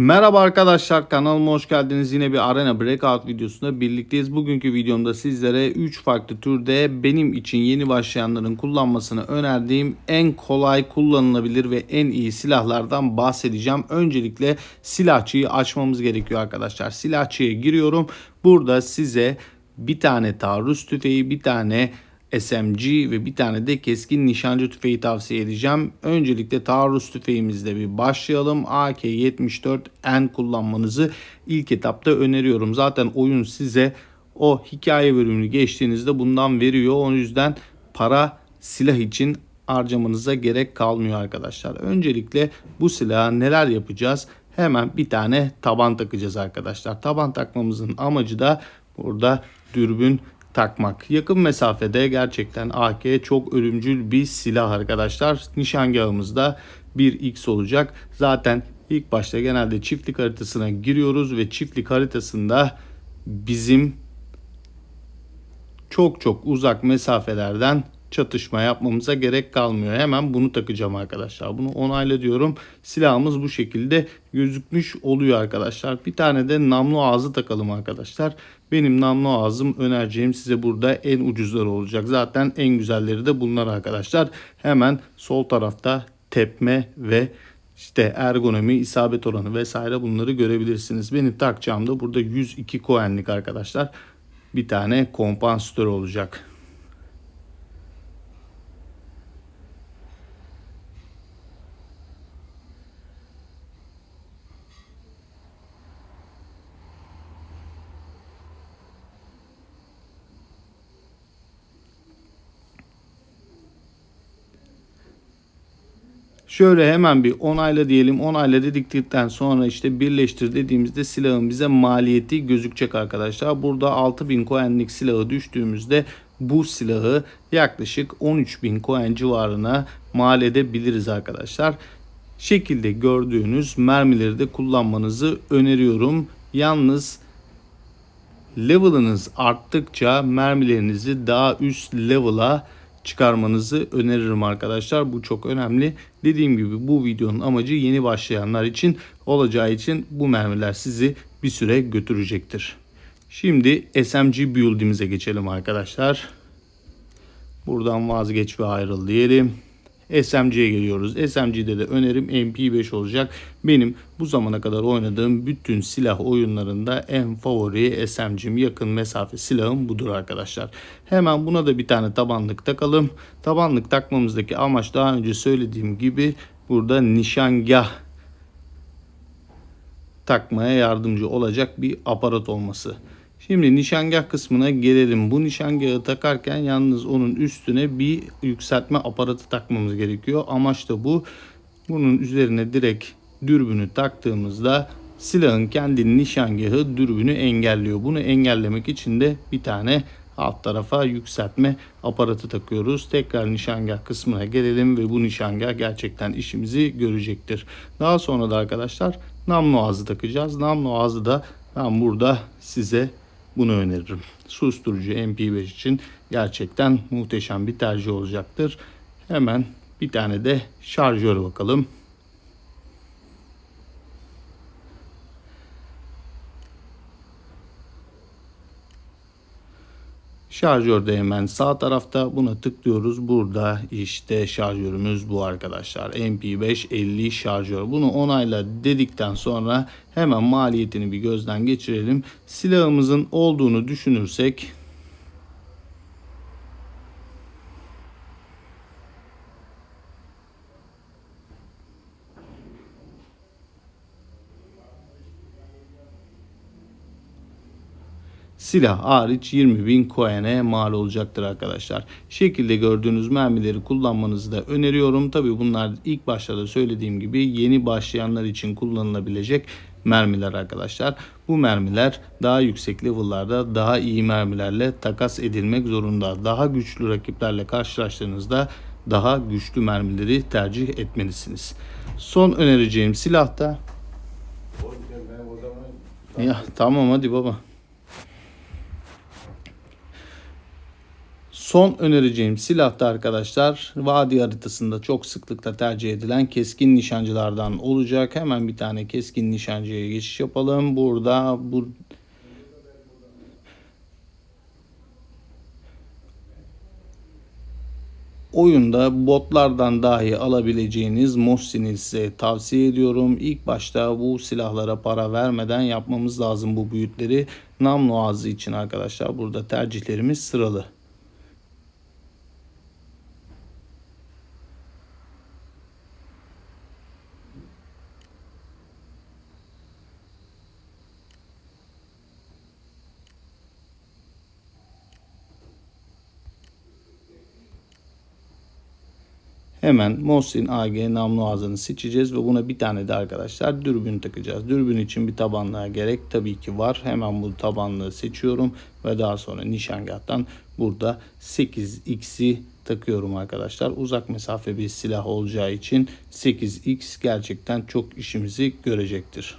Merhaba arkadaşlar kanalıma hoş geldiniz. Yine bir Arena Breakout videosunda birlikteyiz. Bugünkü videomda sizlere 3 farklı türde benim için yeni başlayanların kullanmasını önerdiğim en kolay kullanılabilir ve en iyi silahlardan bahsedeceğim. Öncelikle silahçıyı açmamız gerekiyor arkadaşlar. Silahçıya giriyorum. Burada size bir tane taarruz tüfeği, bir tane SMG ve bir tane de keskin nişancı tüfeği tavsiye edeceğim. Öncelikle taarruz tüfeğimizle bir başlayalım. AK-74N kullanmanızı ilk etapta öneriyorum. Zaten oyun size o hikaye bölümünü geçtiğinizde bundan veriyor. O yüzden para silah için harcamanıza gerek kalmıyor arkadaşlar. Öncelikle bu silaha neler yapacağız? Hemen bir tane taban takacağız arkadaşlar. Taban takmamızın amacı da burada dürbün takmak. Yakın mesafede gerçekten AK çok ölümcül bir silah arkadaşlar. Nişangahımızda 1x olacak. Zaten ilk başta genelde çiftlik haritasına giriyoruz ve çiftlik haritasında bizim çok çok uzak mesafelerden çatışma yapmamıza gerek kalmıyor. Hemen bunu takacağım arkadaşlar. Bunu onayla diyorum. Silahımız bu şekilde gözükmüş oluyor arkadaşlar. Bir tane de namlu ağzı takalım arkadaşlar. Benim namlu ağzım önereceğim size burada en ucuzları olacak. Zaten en güzelleri de bunlar arkadaşlar. Hemen sol tarafta tepme ve işte ergonomi, isabet oranı vesaire bunları görebilirsiniz. Benim takacağım da burada 102 coin'lik arkadaşlar. Bir tane kompansatör olacak. Şöyle hemen bir onayla diyelim. Onayla dedikten sonra işte birleştir dediğimizde silahın bize maliyeti gözükecek arkadaşlar. Burada 6000 coin'lik silahı düştüğümüzde bu silahı yaklaşık 13.000 coin civarına mal edebiliriz arkadaşlar. Şekilde gördüğünüz mermileri de kullanmanızı öneriyorum. Yalnız level'ınız arttıkça mermilerinizi daha üst level'a çıkarmanızı öneririm arkadaşlar. Bu çok önemli. Dediğim gibi bu videonun amacı yeni başlayanlar için olacağı için bu mermiler sizi bir süre götürecektir. Şimdi SMG build'imize geçelim arkadaşlar. Buradan vazgeç ve ayrıl diyelim. SMG'ye geliyoruz. SMG'de de önerim MP5 olacak. Benim bu zamana kadar oynadığım bütün silah oyunlarında en favori SMG'm yakın mesafe silahım budur arkadaşlar. Hemen buna da bir tane tabanlık takalım. Tabanlık takmamızdaki amaç daha önce söylediğim gibi burada nişangah takmaya yardımcı olacak bir aparat olması. Şimdi nişangah kısmına gelelim. Bu nişangahı takarken yalnız onun üstüne bir yükseltme aparatı takmamız gerekiyor. Amaç da bu. Bunun üzerine direkt dürbünü taktığımızda silahın kendi nişangahı dürbünü engelliyor. Bunu engellemek için de bir tane alt tarafa yükseltme aparatı takıyoruz. Tekrar nişangah kısmına gelelim ve bu nişangah gerçekten işimizi görecektir. Daha sonra da arkadaşlar namlu ağzı takacağız. Namlu ağzı da ben burada size bunu öneririm. Susturucu MP5 için gerçekten muhteşem bir tercih olacaktır. Hemen bir tane de şarjör bakalım. Şarjör de hemen sağ tarafta buna tıklıyoruz. Burada işte şarjörümüz bu arkadaşlar. MP5 50 şarjör. Bunu onayla dedikten sonra hemen maliyetini bir gözden geçirelim. Silahımızın olduğunu düşünürsek silah hariç 20 bin coin'e mal olacaktır arkadaşlar. Şekilde gördüğünüz mermileri kullanmanızı da öneriyorum. Tabi bunlar ilk başta da söylediğim gibi yeni başlayanlar için kullanılabilecek mermiler arkadaşlar. Bu mermiler daha yüksek level'larda daha iyi mermilerle takas edilmek zorunda. Daha güçlü rakiplerle karşılaştığınızda daha güçlü mermileri tercih etmelisiniz. Son önereceğim silah da ya tamam hadi baba. Son önereceğim silah da arkadaşlar vadi haritasında çok sıklıkla tercih edilen keskin nişancılardan olacak. Hemen bir tane keskin nişancıya geçiş yapalım. Burada bu oyunda botlardan dahi alabileceğiniz Mosin'i size tavsiye ediyorum. İlk başta bu silahlara para vermeden yapmamız lazım bu büyütleri. Namlu ağzı için arkadaşlar burada tercihlerimiz sıralı. Hemen Mosin AG namlu ağzını seçeceğiz ve buna bir tane de arkadaşlar dürbün takacağız. Dürbün için bir tabanlığa gerek tabii ki var. Hemen bu tabanlığı seçiyorum ve daha sonra nişangahtan burada 8x'i takıyorum arkadaşlar. Uzak mesafe bir silah olacağı için 8x gerçekten çok işimizi görecektir.